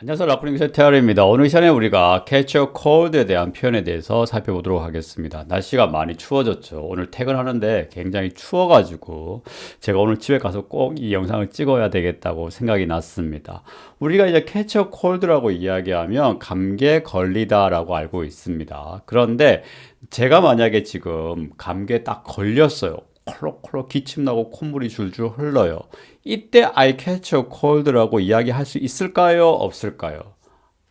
안녕하세요. 라프링스 테어리입니다. 오늘 시간에 우리가 a cold에 대한 표현에 대해서 살펴보도록 하겠습니다. 날씨가 많이 추워졌죠. 오늘 퇴근하는데 굉장히 추워가지고 제가 오늘 집에 가서 꼭 이 영상을 찍어야 되겠다고 생각이 났습니다. 우리가 이제 a cold라고 이야기하면 감기에 걸리다라고 알고 있습니다. 그런데 제가 만약에 지금 감기에 딱 걸렸어요. 콜록콜록 기침 나고 콧물이 줄줄 흘러요. 이때 I catch a cold라고 이야기할 수 있을까요? 없을까요?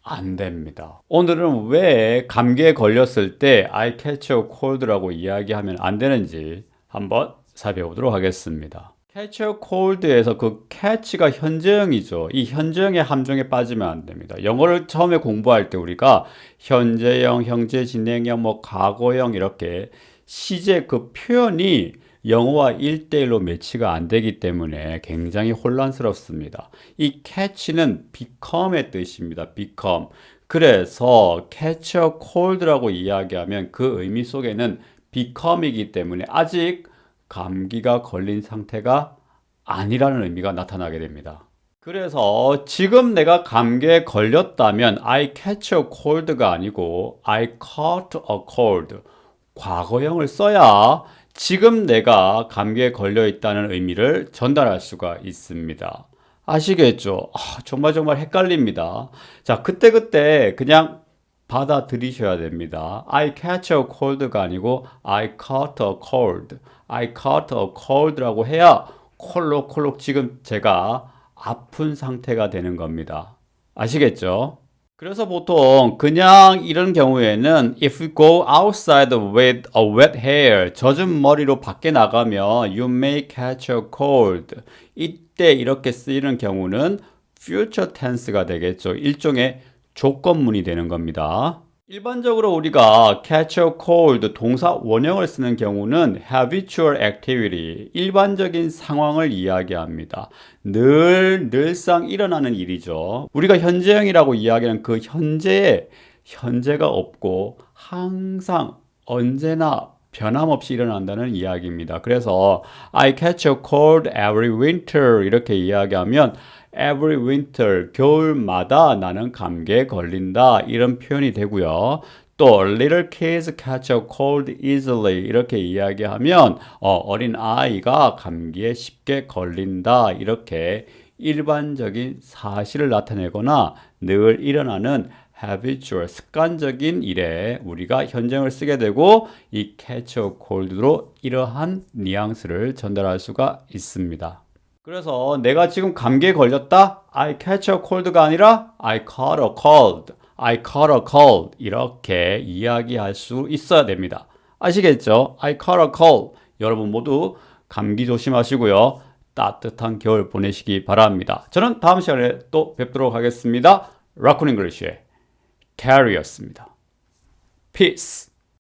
안 됩니다. 오늘은 왜 감기에 걸렸을 때 I catch a cold라고 이야기하면 안 되는지 한번 살펴보도록 하겠습니다. catch a cold에서 그 catch가 현재형이죠. 이 현재형의 함정에 빠지면 안 됩니다. 영어를 처음에 공부할 때 우리가 현재형, 현재 진행형, 뭐 과거형 이렇게 시제 그 표현이 영어와 1대1로 매치가 안 되기 때문에 굉장히 혼란스럽습니다. 이 catch는 become의 뜻입니다. become. 그래서 catch a cold라고 이야기하면 그 의미 속에는 become이기 때문에 아직 감기가 걸린 상태가 아니라는 의미가 나타나게 됩니다. 그래서 지금 내가 감기에 걸렸다면 I catch a cold가 아니고 I caught a cold. 과거형을 써야 지금 내가 감기에 걸려 있다는 의미를 전달할 수가 있습니다. 아시겠죠? 아, 정말 정말 헷갈립니다. 자, 그때 그때 그냥 받아들이셔야 됩니다. I catch a cold가 아니고 I caught a cold. I caught a cold라고 해야 콜록콜록 지금 제가 아픈 상태가 되는 겁니다. 아시겠죠? 그래서 보통 그냥 이런 경우에는 if you go outside with a wet hair 젖은 머리로 밖에 나가면 you may catch a cold 이때 이렇게 쓰이는 경우는 future tense가 되겠죠. 일종의 조건문이 되는 겁니다. 일반적으로 우리가 catch a cold 동사 원형을 쓰는 경우는 habitual activity, 일반적인 상황을 이야기합니다. 늘, 늘상 일어나는 일이죠. 우리가 현재형이라고 이야기하는 그 현재에 현재가 없고 항상 언제나 변함없이 일어난다는 이야기입니다. 그래서 I catch a cold every winter 이렇게 이야기하면 every winter 겨울마다 나는 감기에 걸린다 이런 표현이 되고요. 또 little kids catch a cold easily 이렇게 이야기하면 어, 어린 아이가 감기에 쉽게 걸린다 이렇게 일반적인 사실을 나타내거나 늘 일어나는 habitual 습관적인 일에 우리가 현정을 쓰게 되고 이 catch a cold로 이러한 뉘앙스를 전달할 수가 있습니다. 그래서 내가 지금 감기에 걸렸다? I catch a cold가 아니라 I caught a cold. I caught a cold. 이렇게 이야기할 수 있어야 됩니다. 아시겠죠? I caught a cold. 여러분 모두 감기 조심하시고요. 따뜻한 겨울 보내시기 바랍니다. 저는 다음 시간에 또 뵙도록 하겠습니다. 라쿤 잉글리쉬의 캐리였습니다. Peace.